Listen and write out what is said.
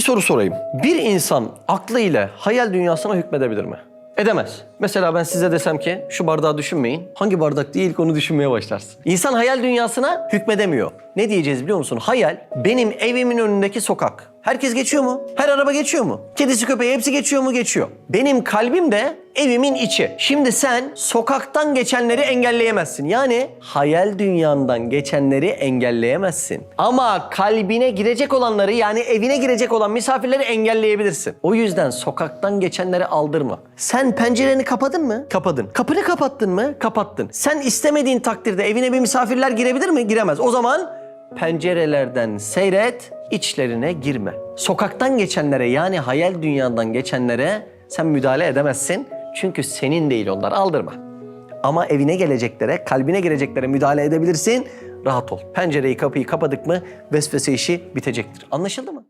Bir soru sorayım. Bir insan aklıyla hayal dünyasına hükmedebilir mi? Edemez. Mesela ben size desem ki şu bardağı düşünmeyin. Hangi bardak değil ilk onu düşünmeye başlarsın. İnsan hayal dünyasına hükmedemiyor. Ne diyeceğiz biliyor musun? Hayal benim evimin önündeki sokak. Herkes geçiyor mu? Her araba geçiyor mu? Kedisi köpeği hepsi geçiyor mu? Geçiyor. Benim kalbim de evimin içi. Şimdi sen sokaktan geçenleri engelleyemezsin. Yani hayal dünyandan geçenleri engelleyemezsin. Ama kalbine girecek olanları yani evine girecek olan misafirleri engelleyebilirsin. O yüzden sokaktan geçenleri aldırma. Sen pencereni kapadın mı? Kapadın. Kapını kapattın mı? Kapattın. Sen istemediğin takdirde evine bir misafirler girebilir mi? Giremez. O zaman pencerelerden seyret, içlerine girme. Sokaktan geçenlere yani hayal dünyadan geçenlere sen müdahale edemezsin. Çünkü senin değil onlar aldırma. Ama evine geleceklere, kalbine gireceklere müdahale edebilirsin. Rahat ol. Pencereyi, kapıyı kapadık mı vesvese işi bitecektir. Anlaşıldı mı?